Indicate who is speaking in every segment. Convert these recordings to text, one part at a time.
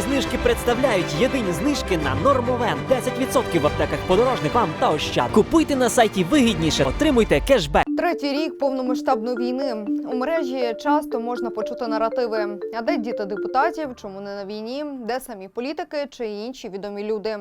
Speaker 1: Знижки представляють єдині знижки на Нормовен. 10% в аптеках подорожник вам та ощад. Купуйте на сайті вигідніше, отримуйте кешбек.
Speaker 2: Третій рік повномасштабної війни у мережі часто можна почути наративи. А де діти депутатів? Чому не на війні? Де самі політики чи інші відомі люди?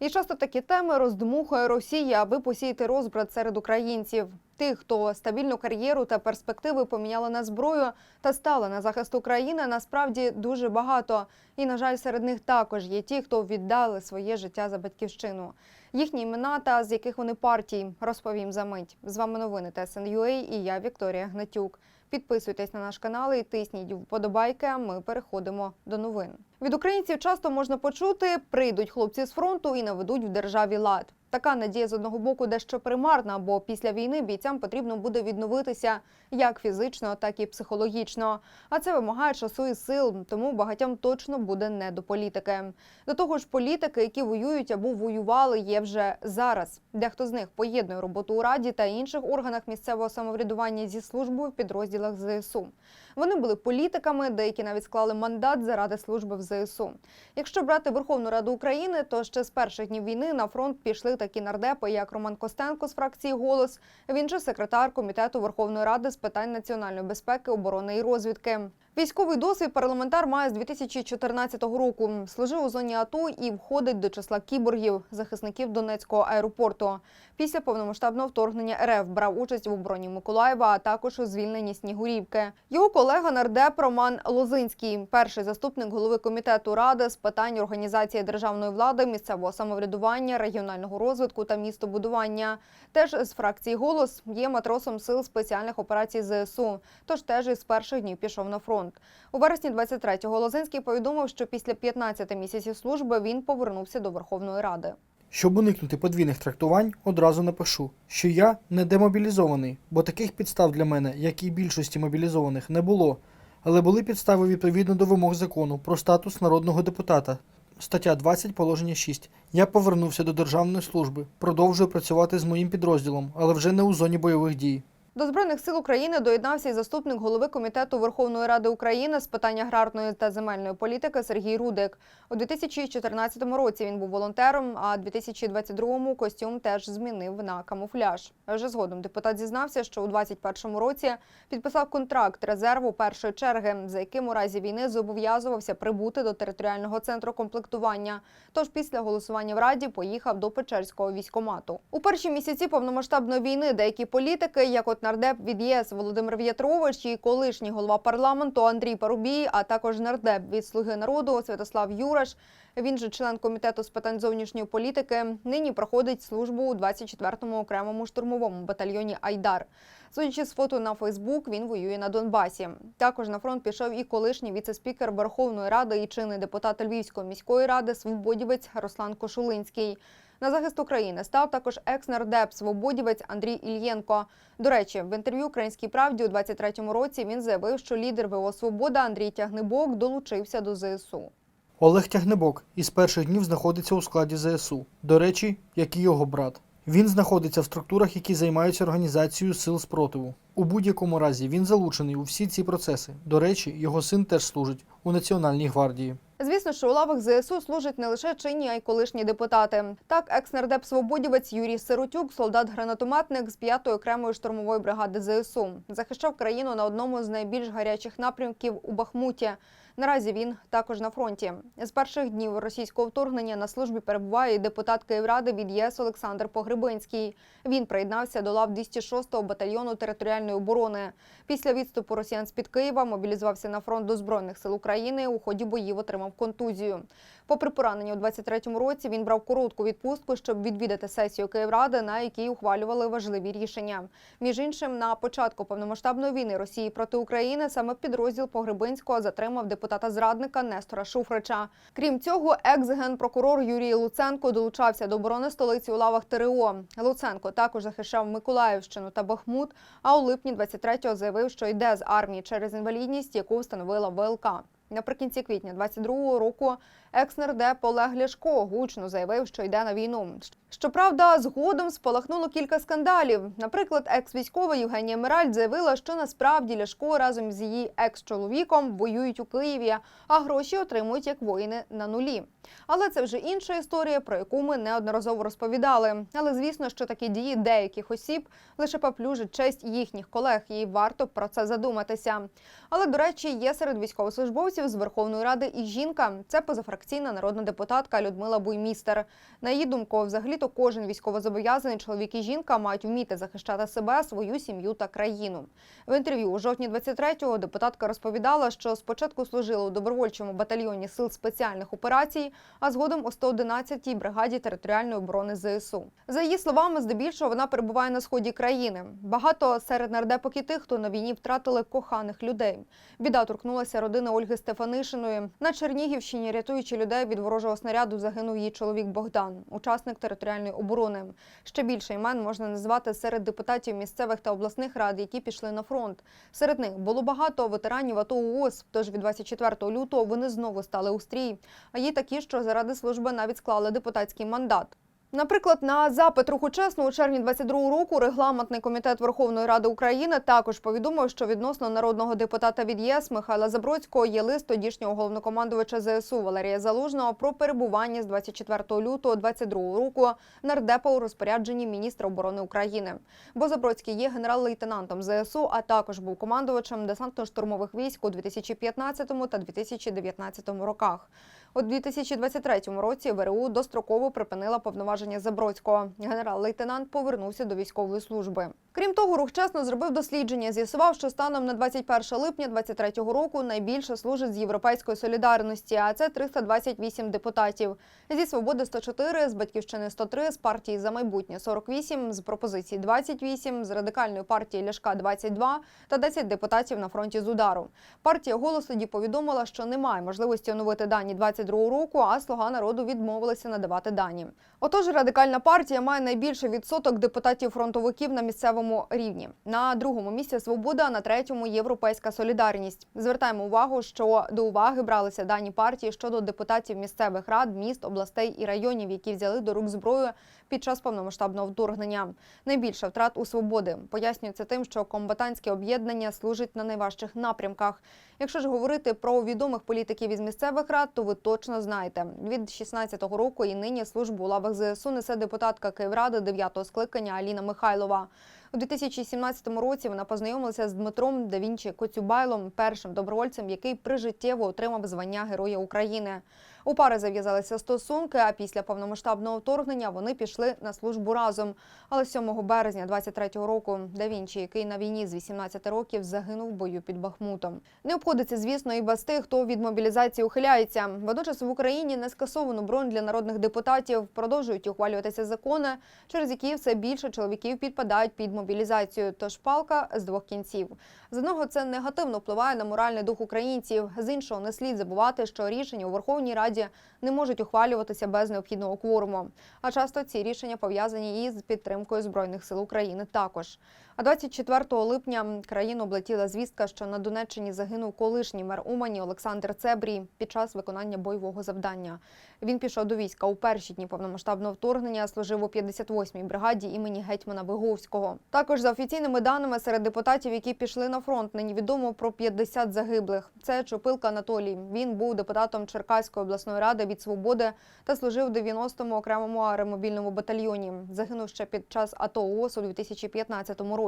Speaker 2: І часто такі теми роздмухує Росія, аби посіяти розбрат серед українців. Тих, хто стабільну кар'єру та перспективи поміняли на зброю та стали на захист України, насправді дуже багато. І, на жаль, серед них також є ті, хто віддали своє життя за батьківщину. Їхні імена та з яких вони партій розповім за мить. З вами новини ТСНЮА і я Вікторія Гнатюк. Підписуйтесь на наш канал і тисніть вподобайки. а Ми переходимо до новин. Від українців часто можна почути: прийдуть хлопці з фронту і наведуть в державі лад. Така надія з одного боку дещо примарна, бо після війни бійцям потрібно буде відновитися як фізично, так і психологічно. А це вимагає часу і сил, тому багатьом точно буде не до політики. До того ж, політики, які воюють або воювали, є вже зараз. Дехто з них поєднує роботу у раді та інших органах місцевого самоврядування зі службою в підрозділах ЗСУ. Вони були політиками, деякі навіть склали мандат заради служби в ЗСУ. Якщо брати Верховну Раду України, то ще з перших днів війни на фронт пішли такі нардепи, як Роман Костенко з фракції Голос. Він же секретар комітету Верховної Ради з питань національної безпеки, оборони і розвідки. Військовий досвід парламентар має з 2014 року. Служив у зоні АТО і входить до числа кіборгів, захисників Донецького аеропорту. Після повномасштабного вторгнення РФ брав участь в обороні Миколаєва, а також у звільненні Снігурівки. Його колега нардеп Роман Лозинський, перший заступник голови комітету ради з питань організації державної влади, місцевого самоврядування, регіонального розвитку та містобудування. Теж з фракції голос є матросом сил спеціальних операцій ЗСУ. Тож теж із перших днів пішов на фронт. У вересні 23-го Лозинський повідомив, що після 15 місяців служби він повернувся до Верховної Ради.
Speaker 3: Щоб уникнути подвійних трактувань, одразу напишу, що я не демобілізований, бо таких підстав для мене, як і більшості мобілізованих, не було. Але були підстави відповідно до вимог закону про статус народного депутата. Стаття 20, положення 6. Я повернувся до державної служби, продовжую працювати з моїм підрозділом, але вже не у зоні бойових дій.
Speaker 2: До збройних сил України доєднався і заступник голови комітету Верховної Ради України з питань аграрної та земельної політики Сергій Рудик. У 2014 році він був волонтером, а 2022-му костюм теж змінив на камуфляж. Вже згодом депутат зізнався, що у 2021 році підписав контракт резерву першої черги, за яким у разі війни зобов'язувався прибути до територіального центру комплектування. Тож після голосування в раді поїхав до Печерського військомату. У перші місяці повномасштабної війни деякі політики, як от нардеп від ЄС Володимир В'ятрович і колишній голова парламенту Андрій Парубій, а також нардеп від Слуги народу Святослав Юраш. Він же член комітету з питань зовнішньої політики. Нині проходить службу у 24-му окремому штурмовому батальйоні Айдар. Судячи з фото на Фейсбук, він воює на Донбасі. Також на фронт пішов і колишній віце-спікер Верховної Ради і чинний депутат Львівської міської ради свободівець Руслан Кошулинський. На захист України став також екс-нардеп свободівець Андрій Ільєнко. До речі, в інтерв'ю Українській правді у 23-му році він заявив, що лідер ВО Свобода Андрій Тягнебок долучився до ЗСУ.
Speaker 3: Олег Тягнебок із перших днів знаходиться у складі ЗСУ. До речі, як і його брат. Він знаходиться в структурах, які займаються організацією сил спротиву. У будь-якому разі він залучений у всі ці процеси. До речі, його син теж служить у Національній гвардії.
Speaker 2: Звісно, що у лавах ЗСУ служать не лише чинні, а й колишні депутати. Так, екс-нардеп свободівець Юрій Сиротюк, солдат-гранатометник з 5-ї окремої штурмової бригади ЗСУ, захищав країну на одному з найбільш гарячих напрямків у Бахмуті. Наразі він також на фронті. З перших днів російського вторгнення на службі перебуває і депутат Київради від ЄС Олександр Погребинський. Він приєднався до лав 206-го батальйону територіальної оборони. Після відступу росіян з під Києва мобілізувався на фронт до збройних сил України. У ході боїв отримав контузію. Попри поранення у 23-му році, він брав коротку відпустку, щоб відвідати сесію Київради, на якій ухвалювали важливі рішення. Між іншим, на початку повномасштабної війни Росії проти України саме підрозділ Погребинського затримав депутата зрадника Нестора Шуфрича. Крім цього, екс-генпрокурор Юрій Луценко долучався до оборони столиці у лавах ТРО. Луценко також захищав Миколаївщину та Бахмут. А у липні 23-го заявив, що йде з армії через інвалідність, яку встановила ВЛК. Наприкінці квітня 22-го року екс-нардеп Олег Ляшко гучно заявив, що йде на війну. Щоправда, згодом спалахнуло кілька скандалів. Наприклад, екс-військова Євгенія Мираль заявила, що насправді Ляшко разом з її екс-чоловіком воюють у Києві, а гроші отримують як воїни на нулі. Але це вже інша історія, про яку ми неодноразово розповідали. Але звісно, що такі дії деяких осіб лише поплюжать честь їхніх колег, і варто про це задуматися. Але до речі, є серед військовослужбовців з Верховної Ради і жінка. Це позафракційна народна депутатка Людмила Буймістер. На її думку, взагалі-то кожен військовозобов'язаний чоловік і жінка мають вміти захищати себе, свою сім'ю та країну. В інтерв'ю у жовтні 23-го депутатка розповідала, що спочатку служила у добровольчому батальйоні сил спеціальних операцій, а згодом у 111-й бригаді територіальної оборони ЗСУ. За її словами, здебільшого вона перебуває на сході країни. Багато серед нардепок і тих, хто на війні втратили коханих людей. Біда торкнулася родини Ольги Стефанишиної. На Чернігівщині, рятуючи людей від ворожого снаряду, загинув її чоловік Богдан, учасник територіальної оборони. Ще більше імен можна назвати серед депутатів місцевих та обласних рад, які пішли на фронт. Серед них було багато ветеранів АТО ООС, тож від 24 лютого вони знову стали у стрій. А є такі, що заради служби навіть склали депутатський мандат. Наприклад, на запит руху чесно у червні 22 року регламентний комітет Верховної Ради України також повідомив, що відносно народного депутата від ЄС Михайла Забродського є лист тодішнього головнокомандувача ЗСУ Валерія Залужного про перебування з 24 лютого 22 року нардепа у розпорядженні міністра оборони України. Бо Забродський є генерал-лейтенантом ЗСУ, а також був командувачем десантно-штурмових військ у 2015 та 2019 роках. У 2023 році ВРУ достроково припинила повноваження Забродського. Генерал-лейтенант повернувся до військової служби. Крім того, рух чесно зробив дослідження. З'ясував, що станом на 21 липня 2023 року найбільше служить з європейської солідарності, а це 328 депутатів. Зі свободи 104, з батьківщини 103, з партії за майбутнє 48, з пропозиції 28, з радикальної партії Ляшка 22 та 10 депутатів на фронті з удару. Партія «Голос» тоді повідомила, що немає можливості оновити дані 22 року, а «Слуга народу» відмовилися надавати дані. Отож, радикальна партія має найбільший відсоток депутатів-фронтовиків на місцевому рівні. На другому місці «Свобода», а на третьому європейська солідарність. Звертаємо увагу, що до уваги бралися дані партії щодо депутатів місцевих рад, міст, областей і районів, які взяли до рук зброю під час повномасштабного вторгнення. Найбільше втрат у свободи пояснюється тим, що комбатантське об'єднання служить на найважчих напрямках. Якщо ж говорити про відомих політиків із місцевих рад, то ви точно знаєте. Від 16-го року і нині службу у лавах ЗСУ несе депутатка Київради 9-го скликання Аліна Михайлова. У 2017 році вона познайомилася з Дмитром Давінчі Коцюбайлом, першим добровольцем, який прижиттєво отримав звання Героя України. У пари зав'язалися стосунки, а після повномасштабного вторгнення вони пішли на службу разом. Але 7 березня 23-го року Давінчі, який на війні з 18 років, загинув в бою під Бахмутом. Не обходиться, звісно, і без тих, хто від мобілізації ухиляється. Водночас в Україні не скасовано бронь для народних депутатів. Продовжують ухвалюватися закони, через які все більше чоловіків підпадають під мобілізацію. Тож палка з двох кінців. З одного це негативно впливає на моральний дух українців. З іншого не слід забувати, що рішення у Верховній Раді не можуть ухвалюватися без необхідного кворуму. А часто ці рішення пов'язані із підтримкою збройних сил України також. А 24 липня країну облетіла звістка, що на Донеччині загинув колишній мер Умані Олександр Цебрій під час виконання бойового завдання. Він пішов до війська у перші дні повномасштабного вторгнення, служив у 58-й бригаді імені гетьмана Виговського. Також за офіційними даними серед депутатів, які пішли на фронт, нині відомо про 50 загиблих. Це Чопилка Анатолій. Він був депутатом Черкаської обласної ради від свободи та служив в 90-му окремому аеромобільному батальйоні. Загинув ще під час АТО ООС у 2015 році.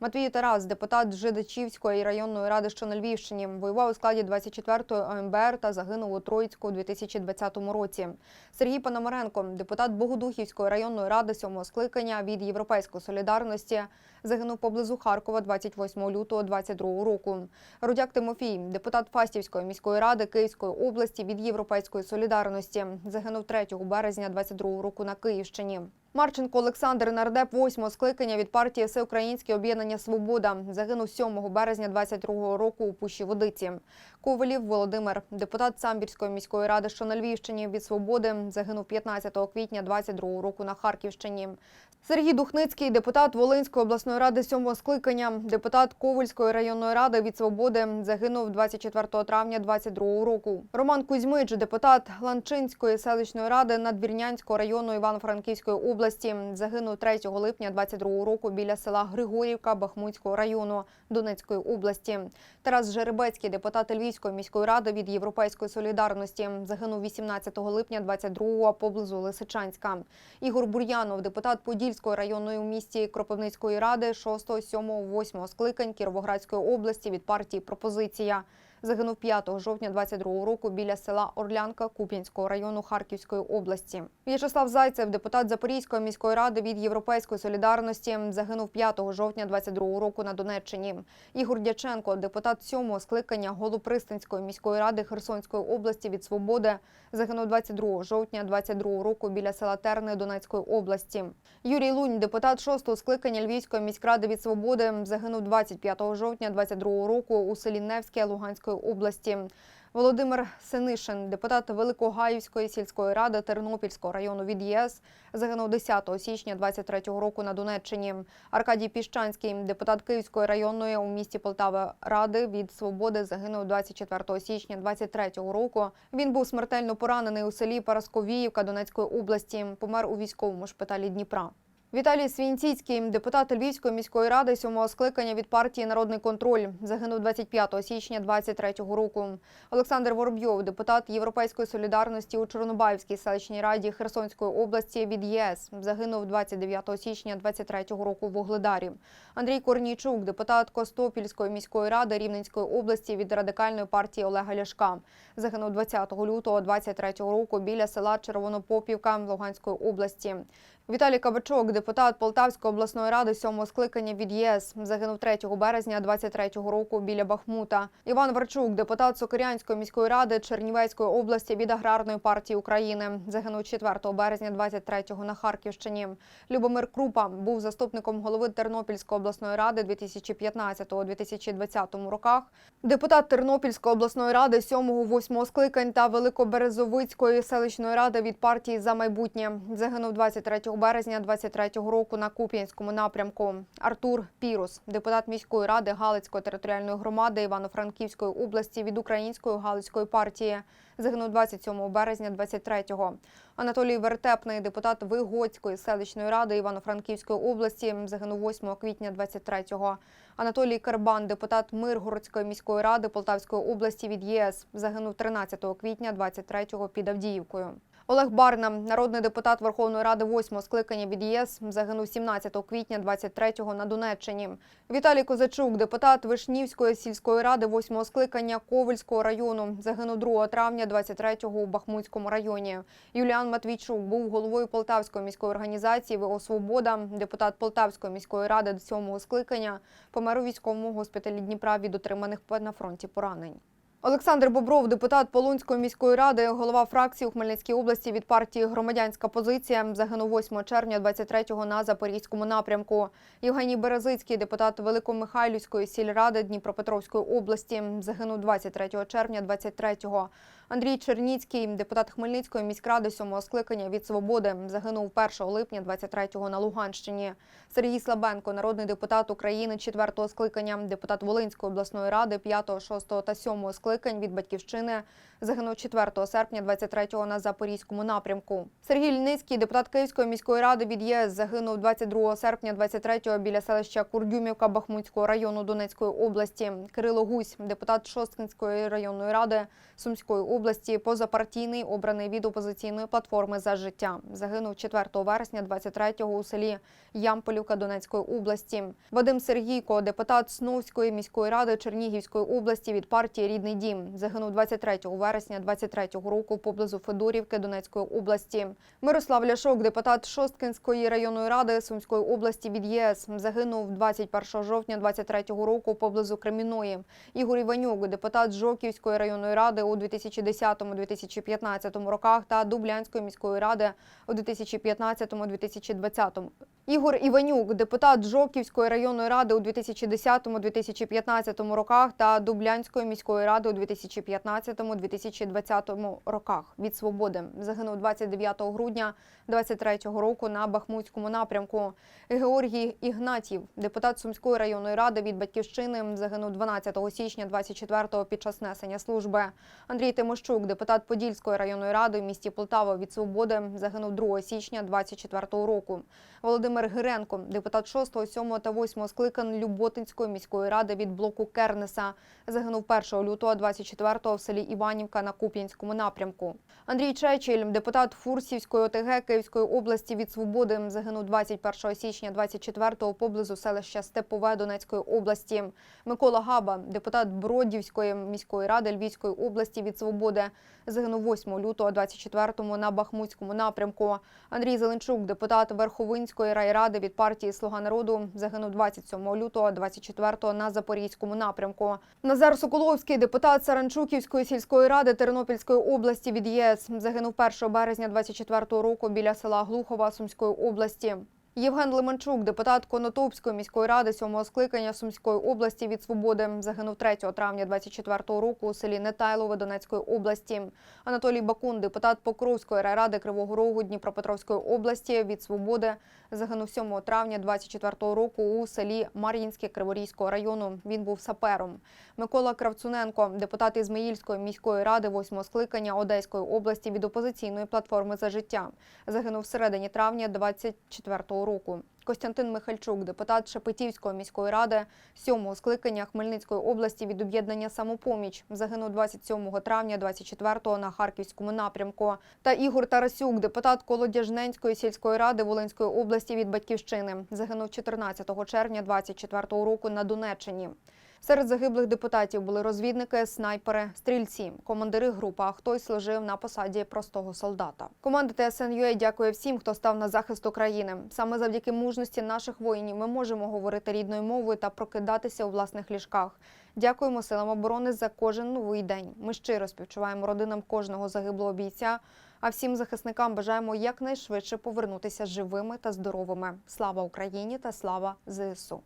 Speaker 2: Матвій Тарас, депутат Жидачівської районної ради, що на Львівщині, воював у складі 24-ї ОМБР та загинув у Троїцьку у 2020 році. Сергій Пономаренко, депутат Богодухівської районної ради сьомого скликання від Європейської солідарності, загинув поблизу Харкова 28 лютого 2022 року. Рудяк Тимофій, депутат Фастівської міської ради Київської області від Європейської солідарності, загинув 3 березня 2022 року на Київщині. Марченко Олександр нардеп восьмого скликання від партії Всеукраїнське об'єднання Свобода загинув 7 березня 22 року у Пущі Водиці. Ковалів Володимир, депутат Самбірської міської ради, що на Львівщині від свободи, загинув 15 квітня 22 року на Харківщині. Сергій Духницький, депутат Волинської обласної ради сьомого скликання, депутат Ковальської районної ради від свободи, загинув 24 травня 22 року. Роман Кузьмич, депутат Ланчинської селищної ради Надвірнянського району Івано-Франківської області, загинув 3 липня 22 року біля села Григорівка Бахмутського району Донецької області. Тарас Жеребецький, депутат Львівської міської ради від Європейської солідарності, загинув 18 липня 22 поблизу Лисичанська. Ігор Бур'янов, депутат Подільської районної у місті Кропивницької ради 6, 7, 8 скликань Кіровоградської області від партії Пропозиція. Загинув 5 жовтня 22 року біля села Орлянка Куп'янського району Харківської області. В'ячеслав Зайцев, депутат Запорізької міської ради від Європейської солідарності, загинув 5 жовтня 22 року на Донеччині. Ігор Дяченко, депутат 7 скликання Голопристанської міської ради Херсонської області від Свободи, загинув 22 жовтня 22 року біля села Терни Донецької області. Юрій Лунь, депутат 6 скликання Львівської міськради від Свободи, загинув 25 жовтня 22 року у селі Невське Луганської області. Володимир Синишин, депутат Великогаївської сільської ради Тернопільського району від ЄС, загинув 10 січня 23 року на Донеччині. Аркадій Піщанський, депутат Київської районної у місті Полтава ради від свободи, загинув 24 січня 23 року. Він був смертельно поранений у селі Парасковіївка Донецької області. Помер у військовому шпиталі Дніпра. Віталій Свінціцький, депутат Львівської міської ради сьомого скликання від партії Народний контроль, загинув 25 січня 23 року. Олександр Воробйов, депутат Європейської солідарності у Чорнобаївській селищній раді Херсонської області від ЄС, загинув 29 січня 23 року в Угледарі. Андрій Корнійчук, депутат Костопільської міської ради Рівненської області від радикальної партії Олега Ляшка, загинув 20 лютого 23 року біля села Червонопопівка Луганської області. Віталій Кабачок, депутат Полтавської обласної ради сьомого скликання від ЄС, загинув 3 березня 23-го року біля Бахмута. Іван Варчук, депутат Сокирянської міської ради Чернівецької області від аграрної партії України, загинув 4 березня 23-го на Харківщині. Любомир Крупа був заступником голови Тернопільської обласної ради 2015-2020 роках. Депутат Тернопільської обласної ради 7-8 скликань та Великоберезовицької селищної ради від партії за майбутнє загинув 23 березня 23-го року на Куп'янському напрямку. Артур Пірус, депутат міської ради Галицької територіальної громади Івано-Франківської області від Української Галицької партії, загинув 27 березня 23-го. Анатолій Вертепний, депутат Вигоцької селищної ради Івано-Франківської області, загинув 8 квітня 23-го. Анатолій Кербан, депутат Миргородської міської ради Полтавської області від ЄС, загинув 13 квітня 23-го під Авдіївкою. Олег Барна, народний депутат Верховної Ради 8 скликання від ЄС, загинув 17 квітня 23-го на Донеччині. Віталій Козачук, депутат Вишнівської сільської ради 8 скликання Ковальського району, загинув 2 травня 23-го у Бахмутському районі. Юліан Матвійчук був головою Полтавської міської організації ВО Свобода, депутат Полтавської міської ради 7 скликання, помер у військовому госпіталі Дніпра від отриманих на фронті поранень. Олександр Бобров, депутат Полонської міської ради, голова фракції у Хмельницькій області від партії Громадянська позиція, загинув 8 червня 23-го на Запорізькому напрямку. Євгеній Березицький, депутат Великомихайлівської сільради Дніпропетровської області, загинув 23 червня 23-го. Андрій Черніцький, депутат Хмельницької міськради 7-го скликання від свободи, загинув 1 липня 23-го на Луганщині. Сергій Слабенко, народний депутат України 4-го скликання, депутат Волинської обласної ради 5, 6 та 7 скликань від батьківщини, загинув 4 серпня 23-го на Запорізькому напрямку. Сергій Льницький, депутат Київської міської ради від ЄС, загинув 22 серпня 23-го біля селища Курдюмівка Бахмутського району Донецької області. Кирило Гусь, депутат Шосткинської районної ради Сумської області, позапартійний, обраний від опозиційної платформи за життя. Загинув 4 вересня 23-го у селі Ямполівка Донецької області. Вадим Сергійко, депутат Сновської міської ради Чернігівської області від партії Рідний дім, загинув 23 вересня 23-го року поблизу Федорівки Донецької області. Мирослав Ляшок, депутат Шосткинської районної ради Сумської області від ЄС, загинув 21 жовтня 23-го року поблизу Креміної. Ігор Іванюк, депутат Жоківської районної ради у 2010-2015 роках та Дублянської міської ради у 2015-2020 Ігор Іванюк, депутат Жовківської районної ради у 2010-2015 роках та Дублянської міської ради у 2015-2020 роках від свободи. Загинув 29 грудня 23 року на Бахмутському напрямку. Георгій Ігнатів, депутат Сумської районної ради від батьківщини, загинув 12 січня 24-го під час несення служби. Андрій Тимощук, депутат Подільської районної ради в місті Полтава від свободи, загинув 2 січня 24-го року. Володимир Гиренко, депутат 6, 7 та 8 скликань Люботинської міської ради від блоку Кернеса, загинув 1 лютого 24-го в селі Іванівка на Куп'янському напрямку. Андрій Чечіль, депутат Фурсівської ОТГ Київської області від свободи, загинув 21 січня 24-го поблизу селища Степове Донецької області. Микола Габа, депутат Бродівської міської ради Львівської області від свободи, загинув 8 лютого 24-му на Бахмутському напрямку. Андрій Зеленчук, депутат Верховинської райради від партії Слуга народу, загинув 27 лютого 24-го на Запорізькому напрямку. Назар Соколовський, депутат Саранчуківської сільської ради Тернопільської області від ЄС, загинув 1 березня 24-го року біля села Глухова Сумської області. Євген Лиманчук, депутат Конотопської міської ради сьомого скликання Сумської області від свободи, загинув 3 травня 24-го року у селі Нетайлове Донецької області. Анатолій Бакун, депутат Покровської райради Кривого Рогу Дніпропетровської області від свободи, загинув 7 травня 24-го року у селі Мар'їнське Криворізького району. Він був сапером. Микола Кравцуненко, депутат Ізмаїльської міської ради восьмого скликання Одеської області від опозиційної платформи за життя. Загинув в середині травня 24-го року. Костянтин Михальчук, депутат Шепетівської міської ради сьомого скликання Хмельницької області від об'єднання Самопоміч, загинув 27 травня 24-го на Харківському напрямку. Та Ігор Тарасюк, депутат Колодяжненської сільської ради Волинської області від батьківщини, загинув 14 червня 24-го року на Донеччині. Серед загиблих депутатів були розвідники, снайпери, стрільці, командири групи, а хтось служив на посаді простого солдата. Команда ТСНЮА дякує всім, хто став на захист України. Саме завдяки мужності наших воїнів ми можемо говорити рідною мовою та прокидатися у власних ліжках. Дякуємо силам оборони за кожен новий день. Ми щиро співчуваємо родинам кожного загиблого бійця. А всім захисникам бажаємо якнайшвидше повернутися живими та здоровими. Слава Україні та слава ЗСУ.